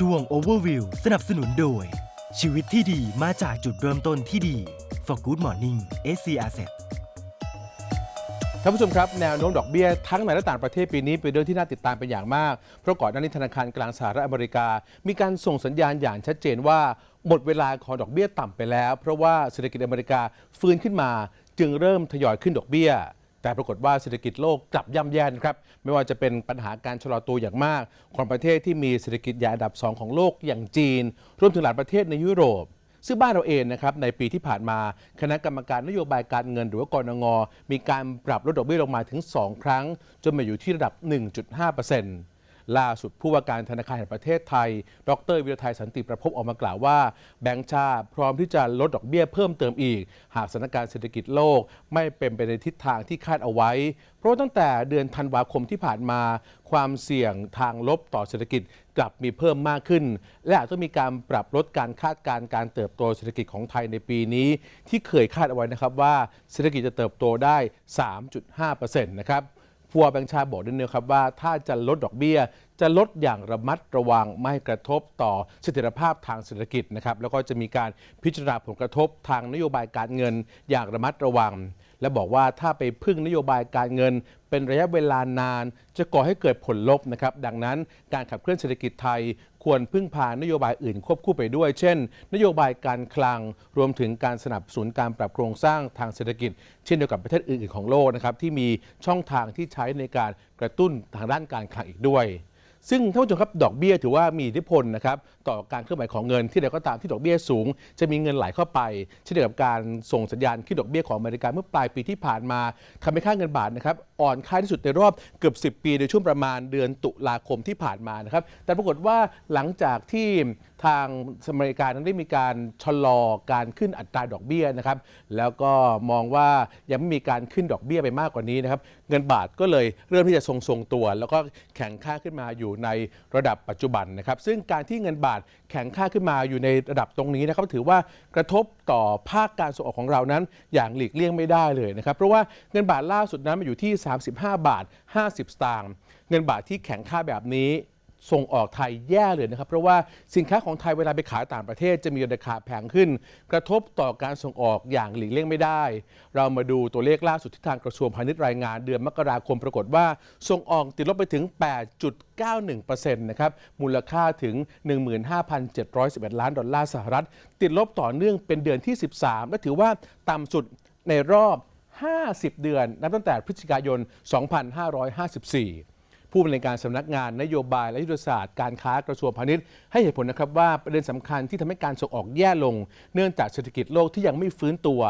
ช่วง Overview สนับสนุนโดย ชีวิตที่ดีมาจากจุดเริ่มต้นที่ดี For Good Morning SC Asset ท่านผู้ชมครับแนวโน้มดอกเบี้ยทั้งในและต่างประเทศปีนี้เป็นเรื่องที่น่าติดตามเป็นอย่างมาก เพราะก่อนหน้านี้ธนาคารกลางสหรัฐอเมริกา มีการส่งสัญญาณอย่างชัดเจนว่า หมดเวลาของดอกเบี้ยต่ำไปแล้ว เพราะว่าเศรษฐกิจอเมริกาฟื้นขึ้นมา จึงเริ่มทยอยขึ้นดอกเบี้ย แต่ปรากฏว่าเศรษฐกิจโลกกลับย่ำแย่นะครับ ไม่ว่าจะเป็นปัญหาการชะลอตัวอย่างมากของประเทศที่มีเศรษฐกิจใหญ่อันดับ 2 ของโลกอย่างจีน รวมถึงหลายประเทศในยุโรป ซึ่งบ้านเราเองนะครับในปีที่ผ่านมาคณะกรรมการนโยบายการเงินหรือว่ากรงงมีการปรับลดดอกเบี้ยลงมาถึง 2 ครั้ง จนมาอยู่ที่ระดับ 1.5% ล่าสุดผู้ว่าการธนาคารแห่งประเทศไทย ดรวิรไทยสันติประพบออกมากล่าวว่า แบงก์ชาติพร้อมที่จะลดดอกเบี้ยเพิ่มเติมอีก หากสถานการณ์เศรษฐกิจโลกไม่เป็นไปในทิศทางที่คาดเอาไว้ เพราะตั้งแต่เดือนธันวาคมที่ผ่านมา ความเสี่ยงทางลบต่อเศรษฐกิจกลับมีเพิ่มมากขึ้น และอาจต้องมีการปรับลดการคาดการณ์การเติบโตเศรษฐกิจของไทยในปีนี้ ที่เคยคาดเอาไว้นะครับว่าเศรษฐกิจจะเติบโตได้ 3.5%นะครับ ผู้ว่าแบงค์ชาติบอกด้วยนะครับว่าถ้าจะลดดอกเบี้ย จะลดอย่างระมัดระวังไม่กระทบต่อเสถียรภาพทางเศรษฐกิจนะครับแล้วก็จะมีการพิจารณาผลกระทบทางนโยบายการเงินอย่างระมัดระวัง และบอกว่าถ้าไปพึ่งนโยบายการเงิน เป็นระยะเวลานาน จะก่อให้เกิดผลลบนะครับดังนั้นการขับเคลื่อนเศรษฐกิจไทย ควรพึ่งพานโยบายอื่นควบคู่ไปด้วย เช่น นโยบายการคลัง รวมถึงการสนับสนุนการปรับโครงสร้างทางเศรษฐกิจ เช่นเดียวกับประเทศอื่นๆของโลกนะครับที่มีช่องทางที่ใช้ในการกระตุ้นทางด้านการคลังอีกด้วย ซึ่งท่านผู้ชมครับดอกเบี้ยถือว่ามีอิทธิพลนะครับต่อการเคลื่อนไหวของเงินที่ใดก็ตามที่ดอกเบี้ยสูง จะมีเงินไหลเข้าไปเช่นเดียวกับการส่งสัญญาณขึ้นดอกเบี้ยของอเมริกาเมื่อปลายปีที่ผ่านมาทำให้ค่าเงินบาทนะครับอ่อนค่าที่สุดในรอบเกือบ 10 ปี ในช่วงประมาณเดือนตุลาคมที่ผ่านมานะครับแต่ปรากฏว่าหลังจากที่ ทางอเมริกานั้นได้มีการชะลอการขึ้นอัตราดอกเบี้ยนะครับ แล้วก็มองว่ายังไม่มีการขึ้นดอกเบี้ยไปมากกว่านี้นะครับ เงินบาทก็เลยเริ่มที่จะทรงๆตัว แล้วก็แข็งค่าขึ้นมาอยู่ในระดับปัจจุบันนะครับ ซึ่งการที่เงินบาทแข็งค่าขึ้นมาอยู่ในระดับตรงนี้นะครับถือว่ากระทบต่อภาคการส่งออกของเรานั้น อย่างหลีกเลี่ยงไม่ได้เลยนะครับ เพราะว่าเงินบาทล่าสุดนั้นมาอยู่ที่ 35 บาท 50 สตางค์เงินบาทที่แข็งค่าแบบนี้ ส่งออกไทยแย่เลยนะครับ เพราะว่าสินค้าของไทยเวลาไปขายต่างประเทศจะมีราคาแพงขึ้น กระทบต่อการส่งออกอย่างหลีกเลี่ยงไม่ได้ เรามาดูตัวเลขล่าสุดที่ทางกระทรวงพาณิชย์รายงานเดือนมกราคมปรากฏว่า ส่งออกติดลบไปถึง 8.91%นะครับมูลค่าถึง 15,711 ล้านดอลลาร์สหรัฐ ติดลบต่อเนื่องเป็นเดือนที่ 13 และถือว่าต่ำสุดในรอบ 50 เดือน นับตั้งแต่พฤศจิกายน 2554 ผู้บริการสำนักงานนโยบายและยุทธศาสตร์การค้ากระทรวงพาณิชย์ให้เหตุผลนะครับว่าประเด็นสำคัญที่ทำให้การส่งออกแย่ลง เนื่องจากเศรษฐกิจโลกที่ยังไม่ฟื้นตัว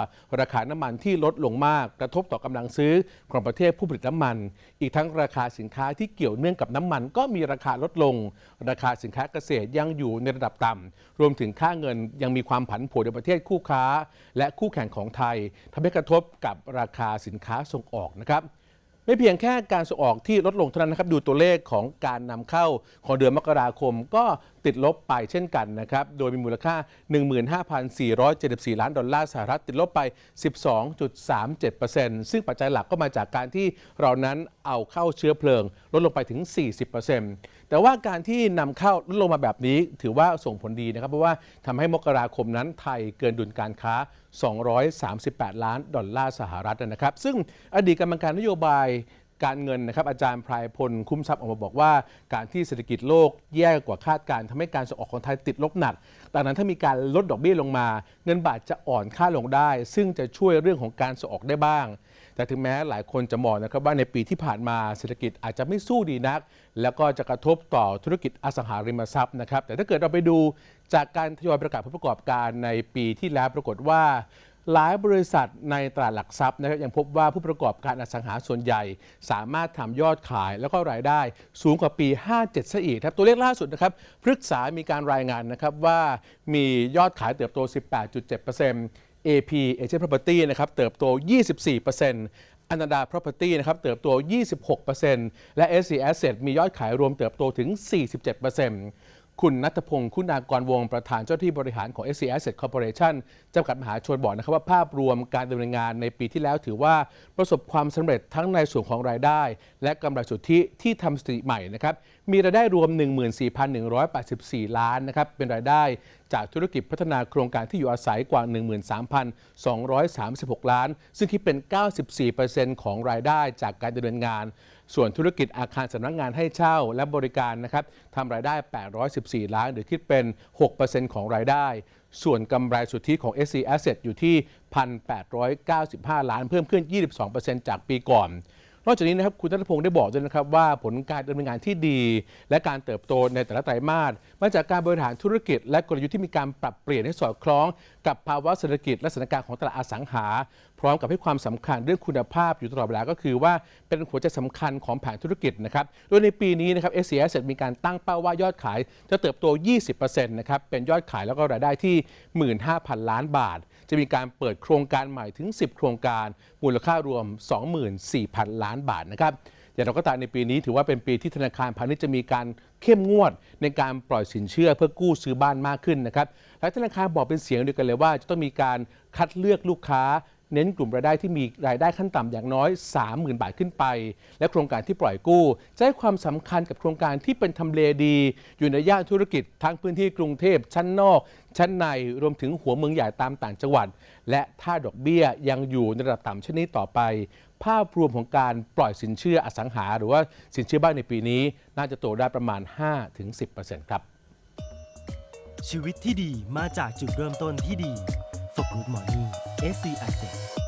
ราคาน้ำมันที่ลดลงมากกระทบต่อกำลังซื้อของประเทศผู้ผลิตน้ำมัน อีกทั้งราคาสินค้าที่เกี่ยวเนื่องกับน้ำมัน ก็มีราคาลดลง ราคาสินค้าเกษตรยังอยู่ในระดับต่ำรวมถึงค่าเงินยังมีความผันผวนในประเทศคู่ค้า และคู่แข่งของไทยทำให้กระทบกับราคาสินค้าส่งออกนะครับ ไม่เพียงแค่การส่งออกที่ลดลงเท่านั้นนะครับ ดูตัวเลขของการนำเข้าของเดือนมกราคมก็ ติดลบไปเช่นกันนะครับ โดยมีมูลค่า 15,474 ล้านดอลลาร์สหรัฐติดลบไป 12.37%ซึ่งปัจจัยหลักก็มาจากการที่เรานั้นเอาเข้าเชื้อเพลิง ลดลงไปถึง 40%แต่ว่าการที่นำเข้าลดลงมาแบบนี้ถือว่าส่งผลดีนะครับ เพราะว่าทำให้มกราคมนั้นไทยเกินดุลการค้า 238 ล้านดอลลาร์สหรัฐนะครับ ซึ่งอดีตกรรมการนโยบาย การเงินนะครับอาจารย์พรายพลคุ้มทรัพย์ออกมาบอกว่า การที่เศรษฐกิจโลกแย่กว่าคาดการณ์ทำให้การส่งออกของไทยติดลบหนักดังนั้นถ้ามีการลดดอกเบี้ยลงมา เงินบาทจะอ่อนค่าลงได้ ซึ่งจะช่วยเรื่องของการส่งออกได้บ้าง แต่ถึงแม้หลายคนจะมองนะครับว่าในปีที่ผ่านมาเศรษฐกิจอาจจะไม่สู้ดีนัก แล้วก็จะกระทบต่อธุรกิจอสังหาริมทรัพย์นะครับแต่ถ้าเกิดเราไปดูจากการทยอยประกาศผลประกอบการในปีที่แล้วปรากฏว่า หลายบริษัทในตลาดหลักทรัพย์นะครับยังพบว่าผู้ประกอบการอสังหาส่วนใหญ่ สามารถทำยอดขายแล้วก็รายได้สูงกว่าปี 57ซะอีกครับตัวเลขล่าสุดนะครับพฤกษามีการรายงานนะครับว่ามียอดขายเติบโต 18.7% AP Asian Property นะครับเติบโต 24%อนันดา Property นะครับเติบโต 26%และ SC Asset มียอดขายรวมเติบโตถึง 47% คุณนัทพงศ์คุณากรวงประธานเจ้าที่บริหารของ SC Asset Corporation จำกัดมหาชนบอกนะครับว่าภาพรวมการดำเนินงานในปีที่แล้วถือว่าประสบความสำเร็จทั้งในส่วนของรายได้ และกำไรสุทธิที่ทำสถิติใหม่นะครับมีรายได้รวม 14,184 ล้านนะครับเป็นรายได้จากธุรกิจพัฒนาโครงการที่อยู่อาศัยกว่า 13,236 ล้าน ซึ่งคิดเป็น 94%ของรายได้จากการดำเนินงาน ส่วนธุรกิจอาคารสำนักงานให้เช่าและบริการนะครับทำรายได้ 814 ล้าน หรือคิดเป็น 6%ของรายได้ ส่วนกำไรสุทธิของ SC Asset อยู่ที่ 1,895 ล้าน เพิ่มขึ้น 22%จากปีก่อนนอกจากนี้นะครับคุณธนพงศ์ได้บอกด้วยนะครับว่าผลการดำเนินงานที่ดี และการเติบโตในแต่ละไตรมาส มาจากการบริหารธุรกิจ และกลยุทธ์ที่มีการปรับเปลี่ยนให้สอดคล้อง กับภาวะเศรษฐกิจและสถานการณ์ของตลาดอสังหา พร้อมกับให้ความสำคัญเรื่องคุณภาพอยู่ตลอดเวลาก็คือว่าเป็นหัวใจสำคัญของแผนธุรกิจนะครับโดยในปีนี้นะครับ s c s มีการตั้งเป้าว่ายอดขาย จะเติบโต 20%นะครับเป็นยอดขายแล้วก็รายได้ที่ 15,000 ล้านบาท จะมีการเปิดโครงการใหม่ถึง 10 โครงการมูลค่ารวม 24,000 ล้านบาทนะครับ อย่างเราก็ตามในปีนี้ถือว่าเป็นปีที่ธนาคารพาณิชย์จะมีการเข้มงวดในการปล่อยสินเชื่อเพื่อกู้ซื้อบ้านมากขึ้นนะครับและธนาคารบอกเป็นเสียงเดียวกันเลยว่าจะต้องมีการคัดเลือกลูกค้า เน้นกลุ่มรายได้ที่มีรายได้ขั้นต่ำอย่างน้อย 30,000 บาทขึ้นไป และโครงการที่ปล่อยกู้ จะให้ความสำคัญกับโครงการที่เป็นทำเลดี อยู่ในย่านธุรกิจทั้งพื้นที่กรุงเทพชั้นนอก ชั้นในรวมถึงหัวเมืองใหญ่ตามต่างจังหวัด และถ้าดอกเบี้ยยังอยู่ในระดับต่ำเช่นนี้ต่อไป ภาพรวมของการปล่อยสินเชื่ออสังหา หรือว่าสินเชื่อบ้านในปีนี้ น่าจะโตได้ประมาณ 5-10%ครับชีวิตที่ดีมาจากจุดเริ่มต้นที่ดี For Good Morning SC Asset